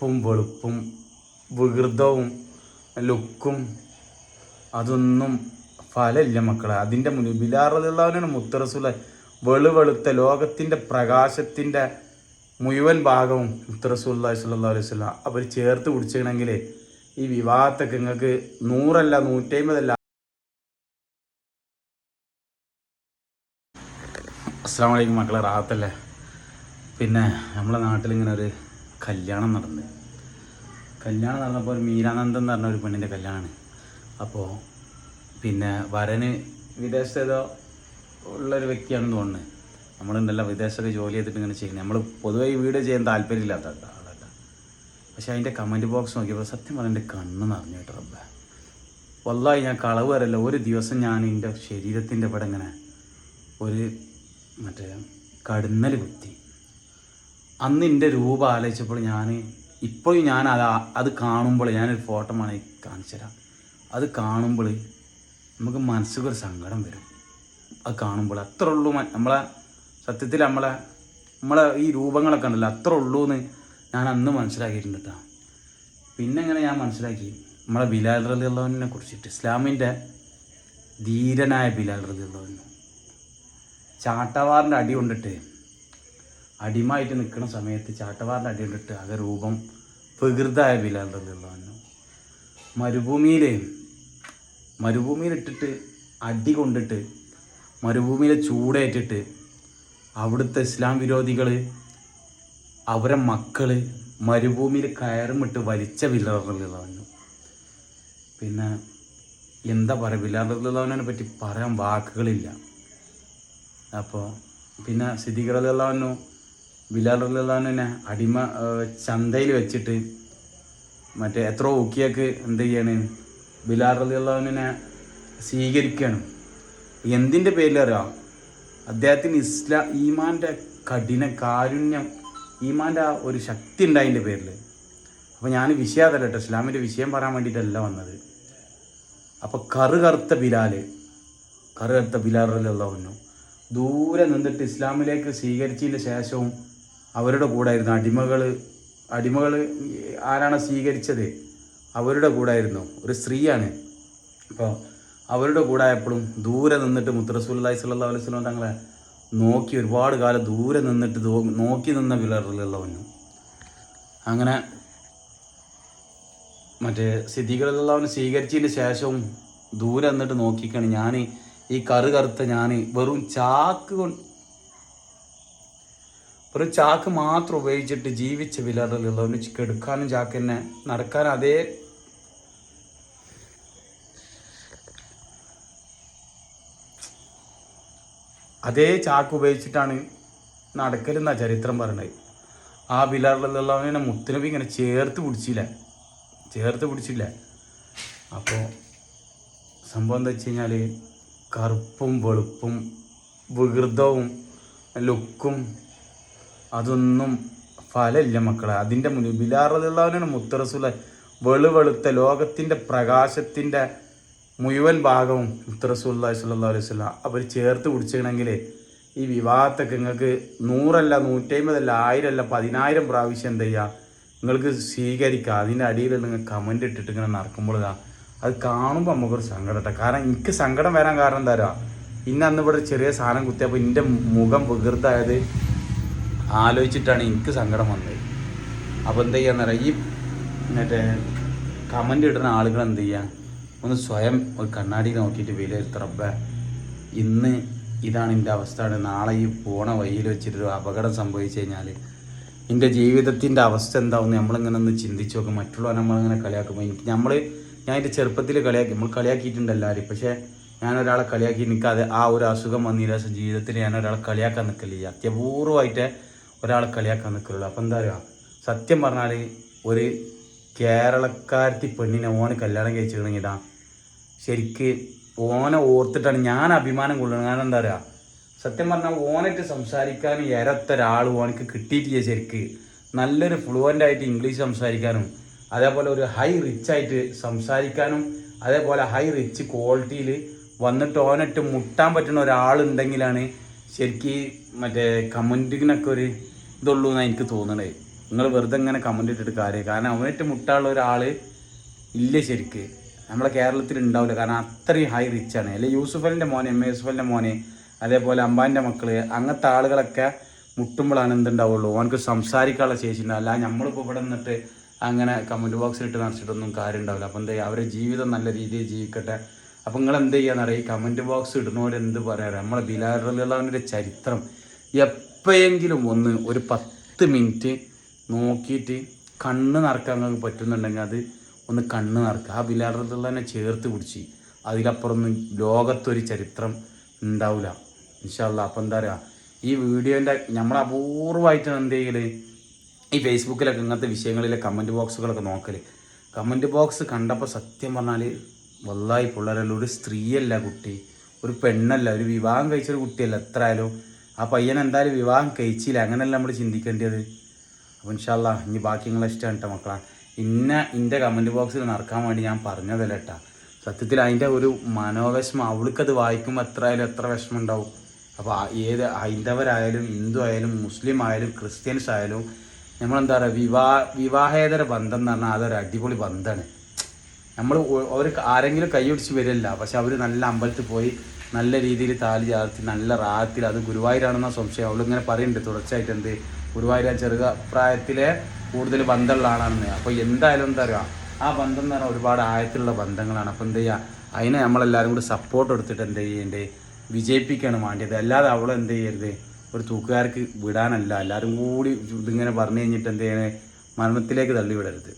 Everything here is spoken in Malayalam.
കറുപ്പും വെളുപ്പും വികൃതവും ലുക്കും അതൊന്നും ഫലമില്ല മക്കളെ. അതിന്റെ മുന്നിൽ ബിലാറുള്ളവനാണ് മുത്തറസൂല വെളുവെളുത്ത ലോകത്തിന്റെ പ്രകാശത്തിന്റെ മുഴുവൻ ഭാഗവും മുത്തറസൂല്ലാ സല്ലാ അലൈഹി സ്വലാം അവർ ചേർത്ത് പിടിച്ചിക്കണമെങ്കിൽ ഈ വിവാഹത്തൊക്കെ നിങ്ങൾക്ക് നൂറല്ല നൂറ്റമ്പതല്ല അസ്സാം വലൈക്കും മക്കളെ റാത്തല്ലേ പിന്നെ നമ്മളെ നാട്ടിൽ ഇങ്ങനെ ഒരു കല്യാണം നടന്നത് കല്യാണം നടന്നപ്പോൾ ഒരു മീരാനന്ദൻ എന്ന് പറഞ്ഞ ഒരു പെണ്ണിന്റെ കല്യാണമാണ്. അപ്പോൾ പിന്നെ വരന് വിദേശത്തേതോ ഉള്ളൊരു വ്യക്തിയാണെന്ന് തോന്നുന്നത് നമ്മളുണ്ടല്ലോ വിദേശത്തൊക്കെ ജോലി ചെയ്തിട്ട് ഇങ്ങനെ ചെയ്യുന്നത് നമ്മൾ പൊതുവെ ഈ വീഡിയോ ചെയ്യാൻ താല്പര്യമില്ലാത്ത ആളല്ല പക്ഷേ അതിന്റെ കമന്റ് ബോക്സ് നോക്കിയപ്പോൾ സത്യം പറഞ്ഞാൽ എന്റെ കണ്ണ് നിറഞ്ഞു കേട്ടോ റബ്ബേ. വല്ലായി ഞാൻ കളവ് വരല്ല. ഒരു ദിവസം ഞാൻ എന്റെ ശരീരത്തിന്റെ ഇവിടെ ഇങ്ങനെ ഒരു മറ്റേ കടുന്നൽ കുത്തി. അന്ന് എന്റെ രൂപം ആലോചിച്ചപ്പോൾ ഞാൻ ഇപ്പോഴും ഞാൻ അത് അത് കാണുമ്പോൾ ഞാനൊരു ഫോട്ടോ ആണ് കാണിച്ചു തരാം. അത് കാണുമ്പോൾ നമുക്ക് മനസ്സിലൊരു സങ്കടം വരും. അത് കാണുമ്പോൾ അത്ര ഉള്ളൂ നമ്മളെ സത്യത്തിൽ നമ്മളെ നമ്മളെ ഈ രൂപങ്ങളൊക്കെ ഉണ്ടല്ലോ അത്ര ഉള്ളൂ എന്ന് ഞാൻ അന്ന് മനസ്സിലാക്കിയിട്ടുണ്ട് പിന്നെ അങ്ങനെ ഞാൻ മനസ്സിലാക്കി? നമ്മളെ ബിലാൽ റലി അള്ളാഹുവിനെ കുറിച്ചിട്ട്. ഇസ്ലാമിന്റെ ധീരനായ ബിലാൽ റലി അള്ളാഹുവിനെ ചാട്ടവാറിന്റെ അടി കൊണ്ടിട്ട് അടിമായിട്ട് നിൽക്കുന്ന സമയത്ത് ചാട്ടവാറിന്റെ അടി കൊണ്ടിട്ട് ആകെ രൂപം പ്രകൃതായ അള്ളാഹുവിനു മരുഭൂമിയിൽ മരുഭൂമിയിലിട്ടിട്ട് അടി കൊണ്ടിട്ട് മരുഭൂമിയിലെ ചൂടേറ്റിട്ട് അവിടുത്തെ ഇസ്ലാം വിരോധികൾ അവരെ മക്കൾ മരുഭൂമിയിൽ കയറുമിട്ട് വലിച്ച ബിലാറുള്ളവനു പിന്നെ എന്താ പറയുക ബിലാറുള്ളവനെ പറ്റി പറയാൻ വാക്കുകളില്ല. അപ്പോൾ പിന്നെ സിദ്ദീഖറുള്ളവനു ബിലാറുള്ളവനെ അടിമ ചന്തയിൽ വെച്ചിട്ട് മറ്റേ എത്ര ഊക്കിയൊക്കെ എന്ത് ചെയ്യാണ് ബിലാറുള്ളവനെ സ്വീകരിക്കുകയാണ് എന്തിന്റെ പേരിലറിയാം അദ്ദേഹത്തിന് ഇസ്ലാ ഈമാന്റെ കഠിന കാരുണ്യം ഈമാന്റെ ആ ഒരു ശക്തി ഉണ്ടായതിന്റെ പേരിൽ അപ്പോൾ ഞാൻ വിഷയം അതല്ല കേട്ടോ ഇസ്ലാമിന്റെ വിഷയം പറയാൻ വേണ്ടിയിട്ടല്ല വന്നത്. അപ്പോൾ കറു കറുത്ത ബിലാൽ കറു കറുത്ത ബിലാറിലുള്ള വന്നു ദൂരെ നിന്നിട്ട് ഇസ്ലാമിലേക്ക് സ്വീകരിച്ചതിന് ശേഷവും അവരുടെ കൂടായിരുന്നു. അടിമകൾ അടിമകൾ ആരാണ് സ്വീകരിച്ചത്? അവരുടെ കൂടായിരുന്നു. ഒരു സ്ത്രീയാണ്. അപ്പോൾ അവരുടെ കൂടെ ആയപ്പോഴും ദൂരെ നിന്നിട്ട് മുത്തറസൂല്ലായി സല്ലാ അലൈഹി സ്വലം തങ്ങളെ നോക്കി ഒരുപാട് കാലം ദൂരെ നിന്നിട്ട് നോക്കി നിന്ന വിലറുള്ളവന്നു അങ്ങനെ മറ്റേ സ്ഥിതികളിലുള്ളവന് സ്വീകരിച്ചതിന് ശേഷവും ദൂരെ നിന്നിട്ട് നോക്കിക്കാണ് ഞാൻ ഈ കറു കറുത്ത ഞാൻ വെറും ചാക്ക് കൊണ്ട് ഒരു ചാക്ക് മാത്രം ഉപയോഗിച്ചിട്ട് ജീവിച്ച വിലറുള്ളവന് കെടുക്കാനും ചാക്ക് തന്നെ നടക്കാൻ അതേ അതേ ചാക്ക് ഉപയോഗിച്ചിട്ടാണ് നടക്കലെന്നാ ചരിത്രം പറയുന്നത് ആ ബിലാറിലുള്ളവനെ മുത്തനബി ഇങ്ങനെ ചേർത്ത് പിടിച്ചില്ല. ചേർത്ത് പിടിച്ചില്ല. അപ്പോൾ സംഭവം എന്താ വെച്ച് കഴിഞ്ഞാൽ കറുപ്പും വെളുപ്പും വികൃതവും ലുക്കും അതൊന്നും ഫലമില്ല മക്കളെ. അതിന്റെ മുന്നിൽ ബിലാറുള്ളവനാണ് മുത്തറസൂല. വെളുവെളുത്ത ലോകത്തിന്റെ പ്രകാശത്തിന്റെ മുഴുവൻ ഭാഗവും മുത്തറസൂല്ലാ സല്ലാ അലൈഹി സ്വലാം അവർ ചേർത്ത് പിടിച്ചിക്കണമെങ്കിൽ ഈ വിവാഹത്തൊക്കെ നിങ്ങൾക്ക് നൂറല്ല നൂറ്റമ്പതല്ല ആയിരമല്ല പതിനായിരം പ്രാവശ്യം എന്ത് ചെയ്യുക നിങ്ങൾക്ക് സ്വീകരിക്കുക അതിന്റെ അടിയിൽ നിങ്ങൾ കമന്റ് ഇട്ടിട്ട് ഇങ്ങനെ നടക്കുമ്പോൾ ഇതാ അത് കാണുമ്പോൾ നമുക്കൊരു സങ്കടം കാരണം എനിക്ക് സങ്കടം വരാൻ കാരണം എന്താ പറയുക ഇന്ന് അന്ന് ഇവിടെ ചെറിയ സാധനം കുത്തിയപ്പോൾ എന്റെ മുഖം വികൃതായത് ആലോചിച്ചിട്ടാണ് എനിക്ക് സങ്കടം വന്നത്. അപ്പോൾ എന്താ പറയുക ഈ മറ്റേ കമന്റ് ഇടുന്ന ആളുകൾ എന്ത് ചെയ്യുക ഒന്ന് സ്വയം ഒരു കണ്ണാടി നോക്കിയിട്ട് വിലയിരുത്തറപ്പ ഇന്ന് ഇതാണ് എന്റെ അവസ്ഥയാണ് നാളെ ഈ പോണ വഴിയിൽ വെച്ചിട്ടൊരു അപകടം സംഭവിച്ചു കഴിഞ്ഞാൽ എന്റെ ജീവിതത്തിന്റെ അവസ്ഥ എന്താവും നമ്മളിങ്ങനെ ഒന്ന് ചിന്തിച്ച് നോക്കും. മറ്റുള്ളവർ നമ്മളിങ്ങനെ കളിയാക്കുമ്പോൾ എനിക്ക് നമ്മൾ ഞാൻ എന്റെ ചെറുപ്പത്തിൽ കളിയാക്കി നമ്മൾ കളിയാക്കിയിട്ടുണ്ട് എല്ലാവരും. പക്ഷേ ഞാൻ ഒരാളെ കളിയാക്കി എനിക്ക് അത് ആ ഒരു അസുഖം വന്നില്ല ജീവിതത്തിൽ ഞാൻ ഒരാളെ കളിയാക്കാൻ നിൽക്കില്ല അത്യപൂർവമായിട്ട് ഒരാളെ കളിയാക്കാൻ നിൽക്കുള്ളൂ അപ്പം എന്താ പറയുക സത്യം പറഞ്ഞാൽ ഒരു കേരളക്കാരത്തി പെണ്ണിനെ ഓന് കല്യാണം കഴിച്ചു ഇതാ ശരിക്ക് ഓനെ ഓർത്തിട്ടാണ് ഞാൻ അഭിമാനം കൊള്ളുന്നത്. കാരണം എന്താ പറയുക സത്യം പറഞ്ഞാൽ ഓനായിട്ട് സംസാരിക്കാൻ ഇരത്ത ഒരാൾ ഓനക്ക് കിട്ടിയിട്ടില്ല ശരിക്ക്. നല്ലൊരു ഫ്ലുവന്റ് ആയിട്ട് ഇംഗ്ലീഷ് സംസാരിക്കാനും അതേപോലെ ഒരു ഹൈ റിച്ച് ആയിട്ട് സംസാരിക്കാനും അതേപോലെ ഹൈ റിച്ച് ക്വാളിറ്റിയിൽ വന്നിട്ട് ഓനിട്ട് മുട്ടാൻ പറ്റുന്ന ഒരാളുണ്ടെങ്കിലാണ് ശരിക്ക് മറ്റേ കമന്റിങ്ങിനൊക്കെ ഒരു ഇതുള്ളൂ എന്നാണ് എനിക്ക് തോന്നണത് നിങ്ങൾ വെറുതെ ഇങ്ങനെ കമന്റ് ഇട്ടിട്ട് കാര്യം കാരണം അവനായിട്ട് മുട്ടാനുള്ള ഒരാൾ ഇല്ല ശരിക്ക്. നമ്മളെ കേരളത്തിൽ ഉണ്ടാവില്ല. കാരണം അത്രയും ഹൈ റിച്ച് ആണ്. അല്ലെ യൂസുഫലിന്റെ മോനെ എം എ യൂസുഫലിന്റെ മോനെ അതേപോലെ അമ്പാന്റെ മക്കൾ അങ്ങനത്തെ ആളുകളൊക്കെ മുട്ടുമ്പോഴാണ് എന്തുണ്ടാവുള്ളൂ. അവനക്ക് സംസാരിക്കാനുള്ള ശേഷി ഉണ്ടാവില്ല. അല്ല നമ്മളിപ്പോൾ ഇവിടെ നിന്നിട്ട് അങ്ങനെ കമന്റ് ബോക്സിലിട്ട് നിറച്ചിട്ടൊന്നും കാര്യം ഉണ്ടാവില്ല അപ്പോൾ എന്താ അവരുടെ ജീവിതം നല്ല രീതിയിൽ ജീവിക്കട്ടെ. അപ്പം നിങ്ങൾ എന്ത് ചെയ്യാന്നറിയാം ഈ കമന്റ് ബോക്സ് ഇടുന്നവർ എന്ത് പറയാറ് നമ്മളെ ബിലാറിലുള്ളവന്റെ ചരിത്രം. എപ്പോഴെങ്കിലും ഒന്ന് ഒരു പത്ത് മിനിറ്റ് നോക്കിയിട്ട് കണ്ണ് നിറക്കാൻ നിങ്ങൾക്ക് പറ്റുന്നുണ്ടെങ്കിൽ അത് ഒന്ന് കണ്ണ് നിറക്കുക. ആ ബിലാറുള്ള തന്നെ ചേർത്ത് പിടിച്ച് അതിലപ്പുറം ഒന്നും ലോകത്തൊരു ചരിത്രം ഉണ്ടാവില്ല ഇൻഷാല്ല അപ്പം എന്താ പറയുക ഈ വീഡിയോന്റെ നമ്മൾ അപൂർവമായിട്ടാണ് എന്ത് ചെയ്യൽ? ഈ ഫേസ്ബുക്കിലൊക്കെ ഇങ്ങനത്തെ വിഷയങ്ങളിലെ കമന്റ് ബോക്സുകളൊക്കെ നോക്കൽ. കമന്റ് ബോക്സ് കണ്ടപ്പോൾ സത്യം പറഞ്ഞാൽ വല്ലായി പിള്ളേരല്ല ഒരു സ്ത്രീയല്ല കുട്ടി. ഒരു പെണ്ണല്ല. ഒരു വിവാഹം കഴിച്ചൊരു കുട്ടിയല്ല. എത്ര ആയാലും ആ പയ്യൻ എന്തായാലും വിവാഹം കഴിച്ചില്ല. അങ്ങനെയല്ല നമ്മൾ ചിന്തിക്കേണ്ടത്. അപ്പോൾ ഇൻഷാല്ല ഇനി ബാക്കി നിങ്ങളെ ഇഷ്ടമാണ് കേട്ടോ മക്കളെ. ഇന്ന ഇന്റെ കമന്റ് ബോക്സിൽ നടക്കാൻ വേണ്ടി ഞാൻ പറഞ്ഞതല്ല കേട്ടാ സത്യത്തിൽ അതിന്റെ ഒരു മനോവിഷമം അവൾക്കത് വായിക്കുമ്പോൾ എത്ര ആയാലും എത്ര വിഷമം ഉണ്ടാവും അപ്പോൾ ഏത് ഹൈന്ദവരായാലും ഹിന്ദു ആയാലും മുസ്ലിം ആയാലും ക്രിസ്ത്യൻസ് ആയാലും നമ്മളെന്താ പറയുക വിവാ വിവാഹേതര ബന്ധം എന്ന് പറഞ്ഞാൽ അതൊരു അടിപൊളി ബന്ധമാണ്. നമ്മൾ അവർ ആരെങ്കിലും കൈയൊടിച്ച് വരില്ല. പക്ഷെ അവർ നല്ല അമ്പലത്തിൽ പോയി നല്ല രീതിയിൽ താലി ചാർത്തി നല്ല റാത്തിൽ അത് ഗുരുവായൂരാണെന്ന സംശയം. അവളിങ്ങനെ പറയുന്നുണ്ട് തുടർച്ചയായിട്ട് എന്ത് ഗുരുവായൂർ ചെറുക പ്രായത്തിലെ കൂടുതൽ ബന്ധമുള്ള ആളാണെന്ന്. അപ്പോൾ എന്തായാലും എന്താ പറയുക ആ ബന്ധം എന്ന് പറഞ്ഞാൽ ഒരുപാട് ആഴത്തിലുള്ള ബന്ധങ്ങളാണ്. അപ്പോൾ എന്ത് ചെയ്യുക അതിനെ നമ്മളെല്ലാവരും കൂടി സപ്പോർട്ട് എടുത്തിട്ട് എന്ത് ചെയ്യേണ്ടത് വിജയിപ്പിക്കുകയാണ് വേണ്ടത് അല്ലാതെ അവളെ എന്ത് ചെയ്യരുത് ഒരു തൂക്കുകാർക്ക് വിടാനല്ല. എല്ലാവരും കൂടി ഇതിങ്ങനെ പറഞ്ഞു കഴിഞ്ഞിട്ട് എന്ത് ചെയ്യണേ മരണത്തിലേക്ക് തള്ളിവിടരുത്.